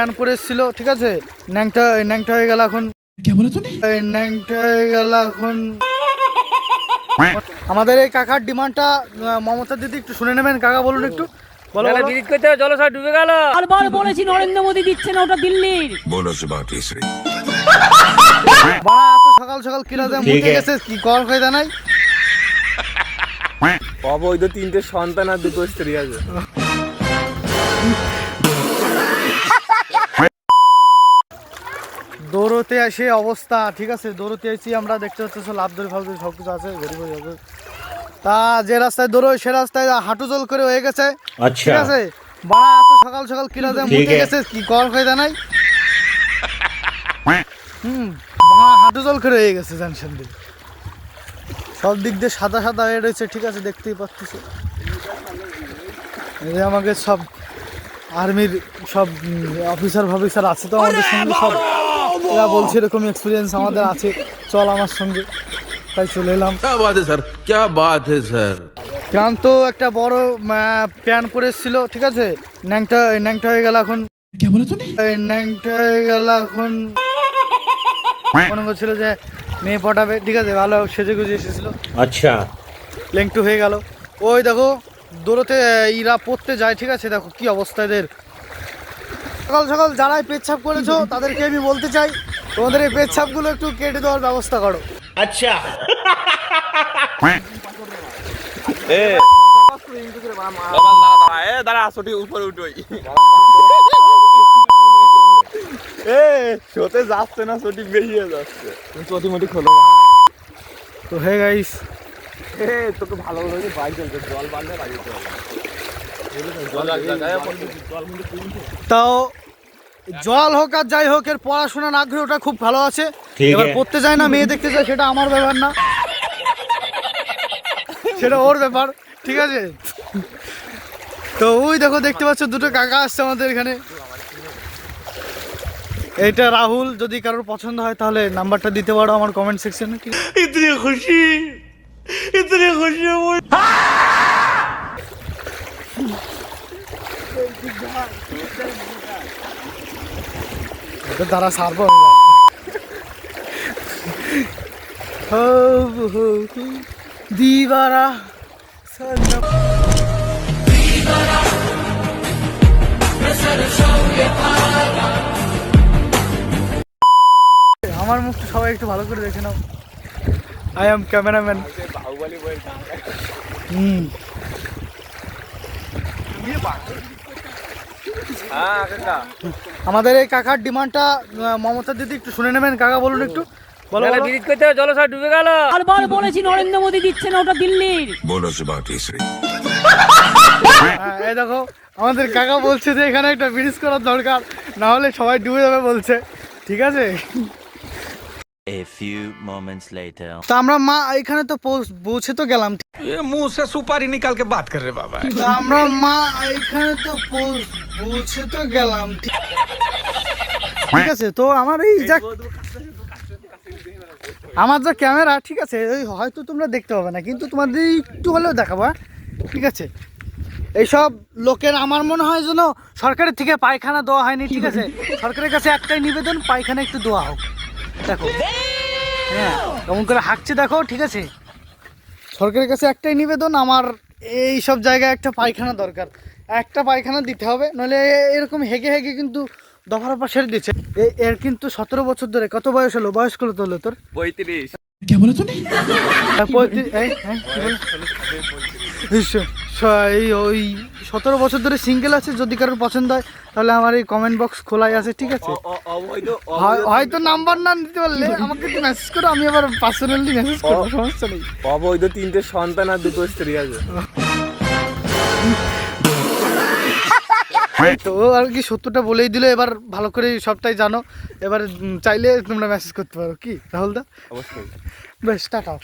Plan করেছিল ঠিক আছে? ন্যাংটা ন্যাংটা হয়ে গেল এখন। কে বলে তুমি ন্যাংটা হয়ে গেল এখন। আমাদের এই কাকার ডিমান্ডটা মমতা দিদি একটু শুনে নেবেন। কাকা বলুন একটু। ডুবে বলেছি নরেন্দ্র দিচ্ছে না ওটা সকাল সকাল মুখে গেছে কি নাই? অবৈধ তিনটে সন্তান আর দুটো স্ত্রী আছে। দৌড়তে আসে অবস্থা ঠিক আছে? দৌড়তে আসি আমরা দেখতে পাচ্ছি সব লাভ ধরে ফাল সব কিছু আছে তা যে রাস্তায় দৌড়ো সে রাস্তায় হাঁটু জল করে হয়ে গেছে। ঠিক আছে? বাড়া এত সকাল সকাল কিলা দেয় মুখে গেছে কি কল হয়ে। নাই হুম বাড়া হাঁটু জল করে হয়ে গেছে জানছেন দিক সব দিক দিয়ে সাদা সাদা হয়ে রয়েছে ঠিক আছে দেখতেই পাচ্ছি। এই আমাকে সব আর্মির সব অফিসার ফফিসার আছে তো আমাদের সঙ্গে সব। এরা বলছে এরকম এক্সপিরিয়েন্স আমাদের আছে। চল আমার সঙ্গে। তাই চলে এলাম। স্যার ক্যা বাত স্যার ক্লান্ত একটা বড় প্যান পরে এসেছিল ঠিক আছে? ন্যাংটা ন্যাংটা হয়ে গেল এখন। ন্যাংটা হয়ে গেল এখন। মনে করছিল যে মেয়ে পটাবে। ঠিক আছে ভালো সেজে গুজে এসেছিল। আচ্ছা। লেংটু হয়ে গেল। ওই দেখো দৌড়তে ইরা পড়তে যায় ঠিক আছে? দেখো কি অবস্থা এদের। সকাল সকাল যারাই পেচ্ছাপ করেছ তাদেরকে আমি বলতে চাই তোমাদের এই পেচ্ছাপগুলো একটু কেটে দেওয়ার ব্যবস্থা করো। আচ্ছা। এ। দাঁড়া উপরে উঠোই এ যাচ্ছে না বেরিয়ে যাচ্ছে। জল তাও জল হোক আর যাই হোক এর পড়াশোনার আগ্রহটা খুব ভালো আছে। এবার পড়তে যায় না মেয়ে দেখতে যায় সেটা আমার ব্যাপার না। সেটা ওর ব্যাপার ঠিক আছে? তো ওই দেখো দেখতে পাচ্ছ দুটো কাকা আসছে আমাদের এখানে। এইটা রাহুল যদি কারোর পছন্দ হয় তাহলে নাম্বারটা দিতে পারো আমার কমেন্ট সেকশনে কি? খুশি ইতনি খুশি দাঁড়া সারবো দিবারা আমার মুখটা সবাই একটু ভালো করে দেখে নাও। I am cameraman hmm. আমাদের এই কাকার ডিমান্ডটা মমতা দিদি একটু শুনে নেবেন কাকা বলুন একটু। ডুবে বলেছি নরেন্দ্র মোদী দিচ্ছে না ওটা হ্যাঁ, এই দেখো আমাদের কাকা বলছে যে এখানে একটা করার দরকার না হলে সবাই ডুবে যাবে বলছে। ঠিক আছে? আমরা মা এখানে তো পৌঁছে তো গেলাম। এ সুপারি নিকালকে বাদ করে রে বাবা। আমরা মা এখানে তো তো গেলাম ঠিক আছে, তো আমার এই যা আমার যা ক্যামেরা, ঠিক আছে হয়তো তোমরা দেখতে পাবে না, কিন্তু তোমাদের একটু হলেও দেখাবো হ্যাঁ? ঠিক আছে। এইসব লোকের, আমার মনে হয় যেন সরকারের থেকে পায়খানা দেওয়া হয়নি, ঠিক আছে? সরকারের কাছে একটাই নিবেদন, পায়খানা একটু দেওয়া হোক। দেখো। হ্যাঁ কেমন করে হাঁকছে, দেখো, ঠিক আছে? সরকারের কাছে একটাই নিবেদন, আমার এই সব জায়গায় একটা পায়খানা দরকার। একটা পায়খানা দিতে হবে নইলে এরকম হেগে হেগে কিন্তু দফা দফা সেরে দিচ্ছে। এ- এর কিন্তু সতেরো বছর ধরে কত বয়স হলো? বয়স কত হলো তোর? পঁয়ত্রিশ। ওই সতেরো বছর ধরে সিঙ্গেল আছে যদি কারোর পছন্দ হয় তাহলে আমার এই কমেন্ট বক্স খোলাই আছে ঠিক আছে? হয়- হয়তো নাম্বার না দিতে পারলে আমাকে একটু মেসেজ করো আমি আবার পার্সোনালি মেসেজ করব সমস্যা নেই। অবৈধ তিনটে সন্তান আর দুটো স্ত্রী আছে। তো ও আর কি সত্যটা বলেই দিল এবার ভালো করে সবটাই জানো। এবার চাইলে তোমরা মেসেজ করতে পারো কি? রাহুল দা অবশ্যই। বেশ টাটা।